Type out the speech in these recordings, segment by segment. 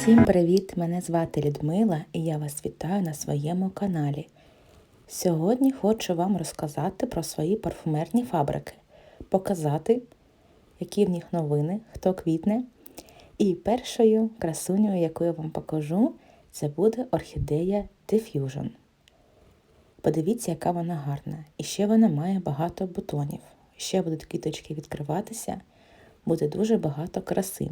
Всім привіт! Мене звати Людмила і я вас вітаю на своєму каналі. Сьогодні хочу вам розказати про свої парфумерні фабрики, показати, які в них новини, хто квітне. І першою красунею, яку я вам покажу, це буде орхідея Diffusion. Подивіться, яка вона гарна. І ще вона має багато бутонів. Ще будуть квіточки відкриватися, буде дуже багато краси.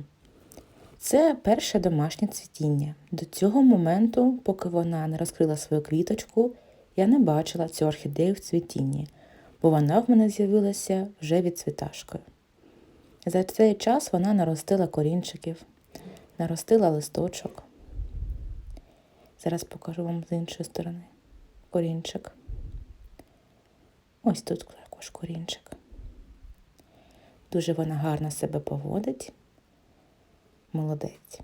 Це перше домашнє цвітіння. До цього моменту, поки вона не розкрила свою квіточку, я не бачила цю орхідею в цвітінні, бо вона в мене з'явилася вже відцвіташкою. За цей час вона наростила корінчиків, наростила листочок. Зараз покажу вам з іншої сторони корінчик. Ось тут також корінчик. Дуже вона гарно себе поводить. Молодець.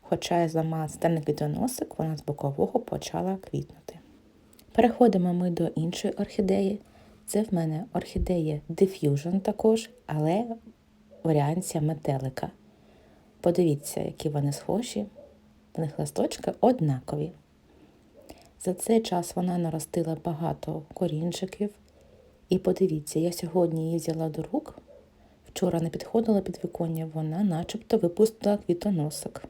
Хоча я зламала стальний квітоносик, вона з бокового почала квітнути. Переходимо ми до іншої орхідеї. Це в мене орхідея Diffusion також, але варіанція метелика. Подивіться, які вони схожі. В них листочки однакові. За цей час вона наростила багато корінчиків. І подивіться, я сьогодні її взяла до рук. Вчора не підходила під віконня, вона начебто випустила квітоносик.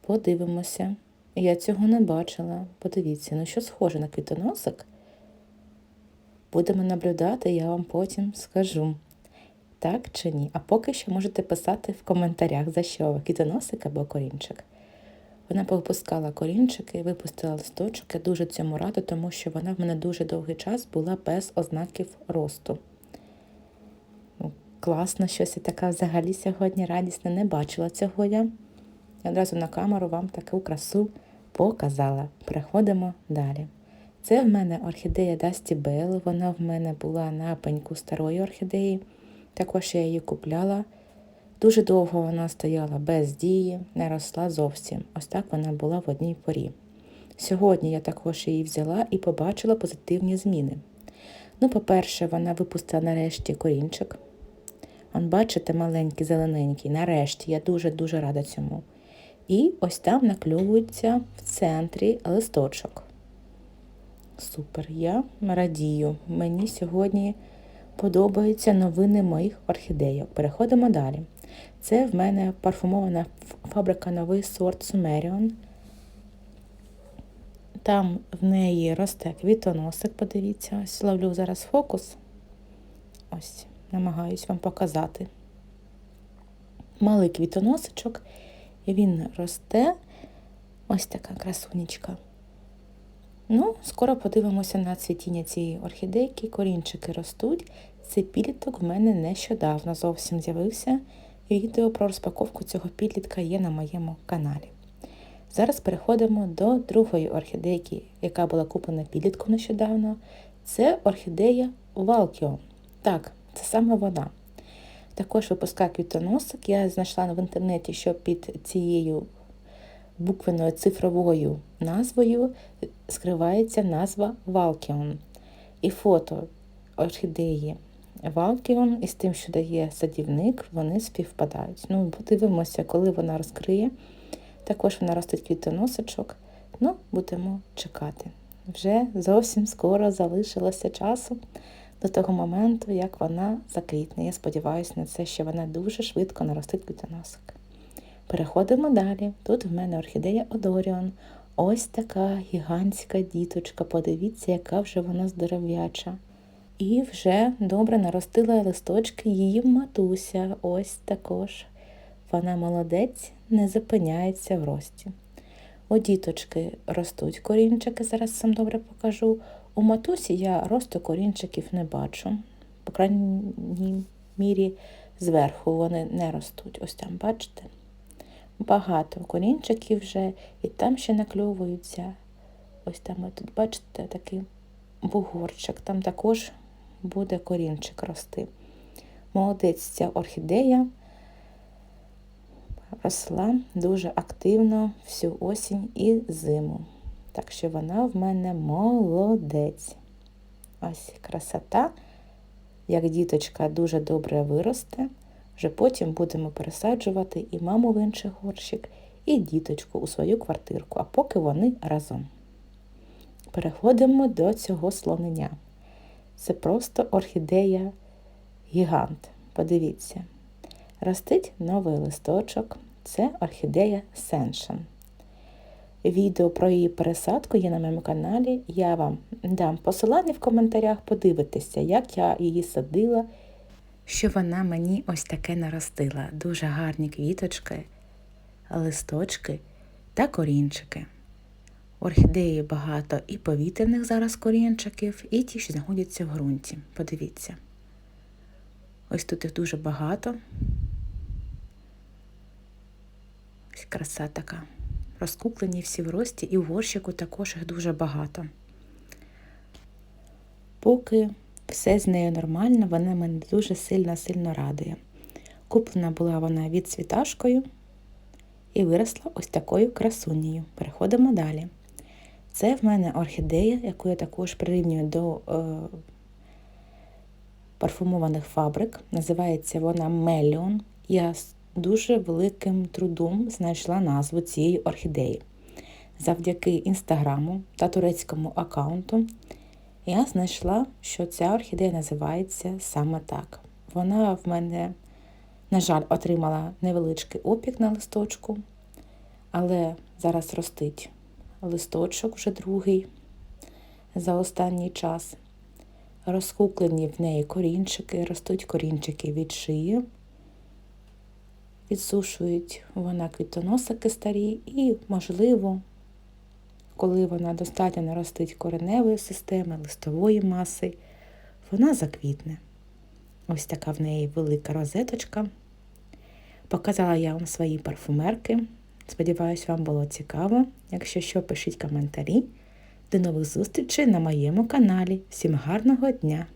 Подивимося. Я цього не бачила. Подивіться, ну що схоже на квітоносик. Будемо наблюдати, я вам потім скажу. Так чи ні? А поки що можете писати в коментарях, за що ви квітоносик або корінчик. Вона повипускала корінчики, випустила листочок. Я дуже цьому рада, тому що вона в мене дуже довгий час була без ознаків росту. Класно, щось я така взагалі сьогодні радісна, не бачила цього я. Я одразу на камеру вам таку красу показала. Переходимо далі. Це в мене орхідея Dusty Bell, вона в мене була на пеньку старої орхідеї. Також я її купляла. Дуже довго вона стояла без дії, не росла зовсім. Ось так вона була в одній порі. Сьогодні я також її взяла і побачила позитивні зміни. Ну, по-перше, вона випустила нарешті корінчик. Он, бачите, маленький, зелененький, нарешті, я дуже-дуже рада цьому. І ось там накльовується в центрі листочок. Супер, я радію. Мені сьогодні подобаються новини моїх орхідейок. Переходимо далі. Це в мене парфумована фабрика новий сорт Сумеріон. Там в неї росте квітоносик, подивіться, ось ловлю зараз фокус. Ось, намагаюсь вам показати. Малий квітоносичок, і він росте. Ось така красунечка. Ну, скоро подивимося на цвітіння цієї орхідейки. Корінчики ростуть. Цей підліток в мене нещодавно зовсім з'явився. Відео про розпаковку цього підлітка є на моєму каналі. Зараз переходимо до другої орхідейки, яка була куплена підлітком нещодавно. Це орхідея Валкіо. Так, це саме вона. Також випускає квітоносик. Я знайшла в інтернеті, що під цією буквеною цифровою назвою скривається назва Валкіон. І фото орхідеї Валкіон із тим, що дає садівник, вони співпадають. Ну, подивимося, коли вона розкриє. Також вона ростить квітоносочок. Ну, будемо чекати. Вже зовсім скоро залишилося часу до того моменту, як вона заквітне. Я сподіваюся на це, що вона дуже швидко наростить квітоносик. Переходимо далі. Тут в мене орхідея Одоріон. Ось така гігантська діточка. Подивіться, яка вже вона здоров'яча. І вже добре наростила листочки її матуся. Ось також. Вона молодець, не зупиняється в рості. У діточки ростуть корінчики, зараз сам добре покажу. У матусі я росту корінчиків не бачу. По крайній мірі, зверху вони не ростуть. Ось там, бачите? Багато корінчиків вже, і там ще накльовуються. Ось там, тут бачите, такий бугорчик, там також буде корінчик рости. Молодець ця орхідея росла дуже активно всю осінь і зиму. Так що вона в мене молодець. Ось красота, як діточка дуже добре виросте. Вже потім будемо пересаджувати і маму в інший горщик, і діточку у свою квартирку, а поки вони разом. Переходимо до цього слонення. Це просто орхідея гігант. Подивіться. Ростить новий листочок. Це орхідея Сеншен. Відео про її пересадку є на моєму каналі. Я вам дам посилання в коментарях, подивитися, як я її садила, що вона мені ось таке наростила. Дуже гарні квіточки, листочки та корінчики. Орхідеї багато і повітряних зараз корінчиків, і ті, що знаходяться в ґрунті. Подивіться. Ось тут їх дуже багато. Ось краса така. Розкуплені всі в рості, і в горщику також їх дуже багато. Поки все з нею нормально, вона мене дуже сильно-сильно радує. Куплена була вона від світашкою і виросла ось такою красунею. Переходимо далі. Це в мене орхідея, яку я також прирівнюю до е, парфумованих фабрик. Називається вона Меліон. Я дуже великим трудом знайшла назву цієї орхідеї. Завдяки інстаграму та турецькому аккаунту я знайшла, що ця орхідея називається саме так. Вона в мене, на жаль, отримала невеличкий опік на листочку, але зараз ростить листочок вже другий за останній час. Розкуклені в неї корінчики, ростуть корінчики від шиї, відсушують вона квітоносики старі і, можливо, коли вона достатньо наростить кореневої системи, листової маси, вона заквітне. Ось така в неї велика розеточка. Показала я вам свої парфумерки. Сподіваюсь, вам було цікаво. Якщо що, пишіть коментарі. До нових зустрічей на моєму каналі. Всім гарного дня!